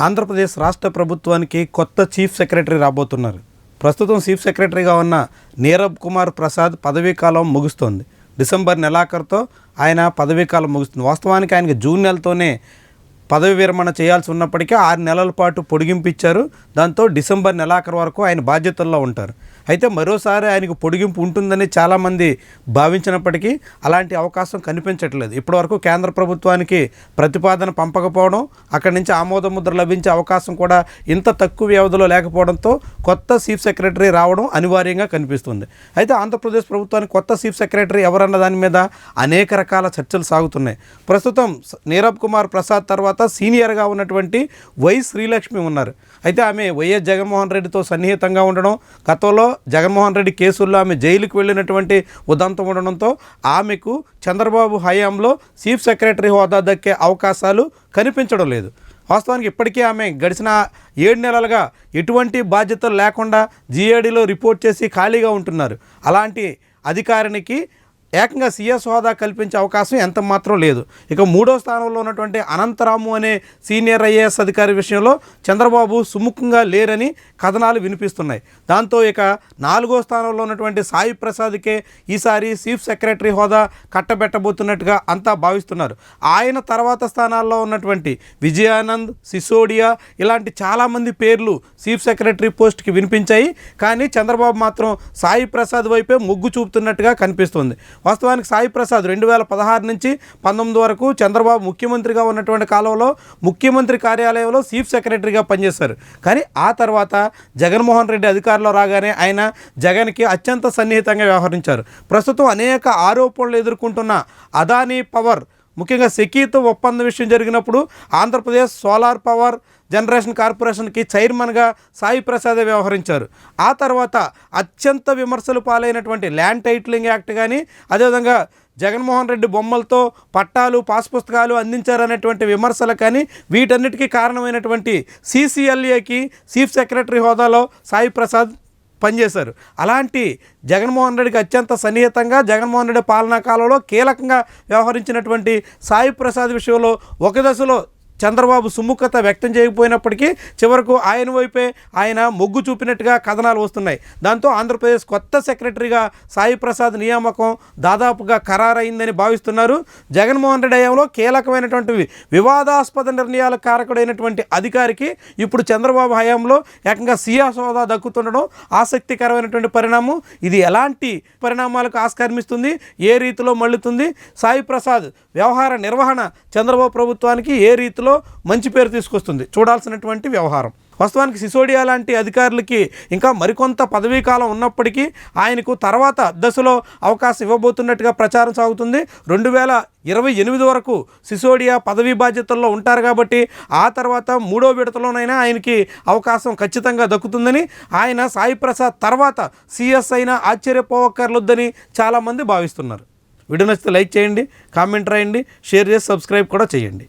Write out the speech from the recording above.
ఆంధ్రప్రదేశ్ రాష్ట్ర ప్రభుత్వానికి కొత్త చీఫ్ సెక్రటరీ రాబోతున్నారు. ప్రస్తుతం చీఫ్ సెక్రటరీగా ఉన్న నీరబ్ కుమార్ ప్రసాద్ పదవీకాలం ముగుస్తోంది. డిసెంబర్ నెలాఖరుతో ఆయన పదవీకాలం ముగుస్తుంది. వాస్తవానికి ఆయనకి జూన్ నెలతోనే పదవి విరమణ చేయాల్సి ఉన్నప్పటికీ ఆరు నెలల పాటు పొడిగింపు ఇచ్చారు. దాంతో డిసెంబర్ నెలాఖరు వరకు ఆయన బాధ్యతల్లో ఉంటారు. అయితే మరోసారి ఆయనకు పొడిగింపు ఉంటుందని చాలామంది భావించినప్పటికీ అలాంటి అవకాశం కనిపించట్లేదు. ఇప్పటివరకు కేంద్ర ప్రభుత్వానికి ప్రతిపాదన పంపకపోవడం అక్కడి నుంచి ఆమోద ముద్ర లభించే అవకాశం కూడా ఇంత తక్కువ వ్యవధిలో లేకపోవడంతో కొత్త చీఫ్ సెక్రటరీ రావడం అనివార్యంగా కనిపిస్తుంది. అయితే ఆంధ్రప్రదేశ్ ప్రభుత్వానికి కొత్త చీఫ్ సెక్రటరీ ఎవరన్న దాని మీద అనేక రకాల చర్చలు సాగుతున్నాయి. ప్రస్తుతం నీరబ్ కుమార్ ప్రసాద్ తర్వాత సీనియర్గా ఉన్నటువంటి వై శ్రీలక్ష్మి ఉన్నారు. అయితే ఆమె వైఎస్ జగన్మోహన్ రెడ్డితో సన్నిహితంగా ఉండడం గతంలో జగన్మోహన్ రెడ్డి కేసుల్లో ఆమె జైలుకు వెళ్ళినటువంటి ఉదంతం ఉండడంతో ఆమెకు చంద్రబాబు హయాంలో చీఫ్ సెక్రటరీ హోదా దక్కే అవకాశాలు కనిపించడం లేదు. వాస్తవానికి ఇప్పటికీ ఆమె గడిచిన ఏడు నెలలుగా ఎటువంటి బాధ్యతలు లేకుండా జీఏడీలో రిపోర్ట్ చేసి ఖాళీగా ఉంటున్నారు. అలాంటి అధికారినికి ఏకంగా సీఎస్ హోదా కల్పించే అవకాశం ఎంత మాత్రం లేదు. ఇక మూడో స్థానంలో ఉన్నటువంటి అనంతరాము అనే సీనియర్ ఐఏఎస్ అధికారి విషయంలో చంద్రబాబు సుముఖంగా లేరని కథనాలు వినిపిస్తున్నాయి. దాంతో ఇక నాలుగో స్థానంలో ఉన్నటువంటి సాయి ప్రసాద్కే ఈసారి చీఫ్ సెక్రటరీ హోదా కట్టబెట్టబోతున్నట్టుగా అంతా భావిస్తున్నారు. ఆయన తర్వాత స్థానాల్లో ఉన్నటువంటి విజయానంద్ సిసోడియా ఇలాంటి చాలామంది పేర్లు చీఫ్ సెక్రటరీ పోస్ట్కి వినిపించాయి. కానీ చంద్రబాబు మాత్రం సాయి ప్రసాద్ వైపే మొగ్గు చూపుతున్నట్టుగా కనిపిస్తుంది. వాస్తవానికి సాయి ప్రసాద్ రెండు వేల పదహారు నుంచి పంతొమ్మిది వరకు చంద్రబాబు ముఖ్యమంత్రిగా ఉన్నటువంటి కాలంలో ముఖ్యమంత్రి కార్యాలయంలో చీఫ్ సెక్రటరీగా పనిచేశారు. కానీ ఆ తర్వాత జగన్మోహన్ రెడ్డి అధికారంలో రాగానే ఆయన జగన్కి అత్యంత సన్నిహితంగా వ్యవహరించారు. ప్రస్తుతం అనేక ఆరోపణలు ఎదుర్కొంటున్న అదానీ పవర్ ముఖ్యంగా సెకీతో ఒప్పందం విషయం జరిగినప్పుడు ఆంధ్రప్రదేశ్ సోలార్ పవర్ జనరేషన్ కార్పొరేషన్కి చైర్మన్గా సాయి ప్రసాదే వ్యవహరించారు. ఆ తర్వాత అత్యంత విమర్శలు పాలైనటువంటి ల్యాండ్ టైటిలింగ్ యాక్ట్ కానీ అదేవిధంగా జగన్మోహన్ రెడ్డి బొమ్మలతో పట్టాలు పాస్ పుస్తకాలు అందించారనేటువంటి విమర్శలు కానీ వీటన్నిటికీ కారణమైనటువంటి సీసీఎల్ఏకి చీఫ్ సెక్రటరీ హోదాలో సాయి ప్రసాద్ పనిచేశారు. అలాంటి జగన్మోహన్ రెడ్డికి అత్యంత సన్నిహితంగా జగన్మోహన్ రెడ్డి పాలనా కాలంలో కీలకంగా వ్యవహరించినటువంటి సాయి ప్రసాద్ విషయంలో ఒక దశలో చంద్రబాబు సుముఖత వ్యక్తం చేయకపోయినప్పటికీ చివరకు ఆయన వైపే ఆయన మొగ్గు చూపినట్టుగా కథనాలు వస్తున్నాయి. దాంతో ఆంధ్రప్రదేశ్ కొత్త సెక్రటరీగా సాయి ప్రసాద్ నియామకం దాదాపుగా ఖరారైందని భావిస్తున్నారు. జగన్మోహన్ రెడ్డి హయాంలో కీలకమైనటువంటి వివాదాస్పద నిర్ణయాల కారకుడైనటువంటి అధికారికి ఇప్పుడు చంద్రబాబు హయాంలో ఏకంగా సియాస్ సోదా దక్కుతుండడం ఆసక్తికరమైనటువంటి పరిణామం. ఇది ఎలాంటి పరిణామాలకు ఆస్కర్మిస్తుంది? ఏ రీతిలో మళ్ళుతుంది? సాయి ప్రసాద్ వ్యవహార నిర్వహణ చంద్రబాబు ప్రభుత్వానికి ఏ రీతిలో మంచి పేరు తీసుకొస్తుంది. చూడాల్సినటువంటి వ్యవహారం. వాస్తవానికి సిసోడియా లాంటి అధికారులకి ఇంకా మరికొంత పదవీ కాలం ఉన్నప్పటికీ ఆయనకు తర్వాత దశలో అవకాశం ఇవ్వబోతున్నట్టుగా ప్రచారం సాగుతుంది. రెండు వేల ఇరవై ఎనిమిది వరకు సిసోడియా పదవీ బాధ్యతల్లో ఉంటారు కాబట్టి ఆ తర్వాత మూడో విడతలోనైనా ఆయనకి అవకాశం ఖచ్చితంగా దక్కుతుందని ఆయన సాయి ప్రసాద్ తర్వాత సిఎస్ అయినా ఆశ్చర్యపోవక్కర్లొద్దని చాలామంది భావిస్తున్నారు. వీడియో నచ్చితే లైక్ చేయండి కామెంట్ రాయండి షేర్ చేసి సబ్స్క్రైబ్ కూడా చేయండి.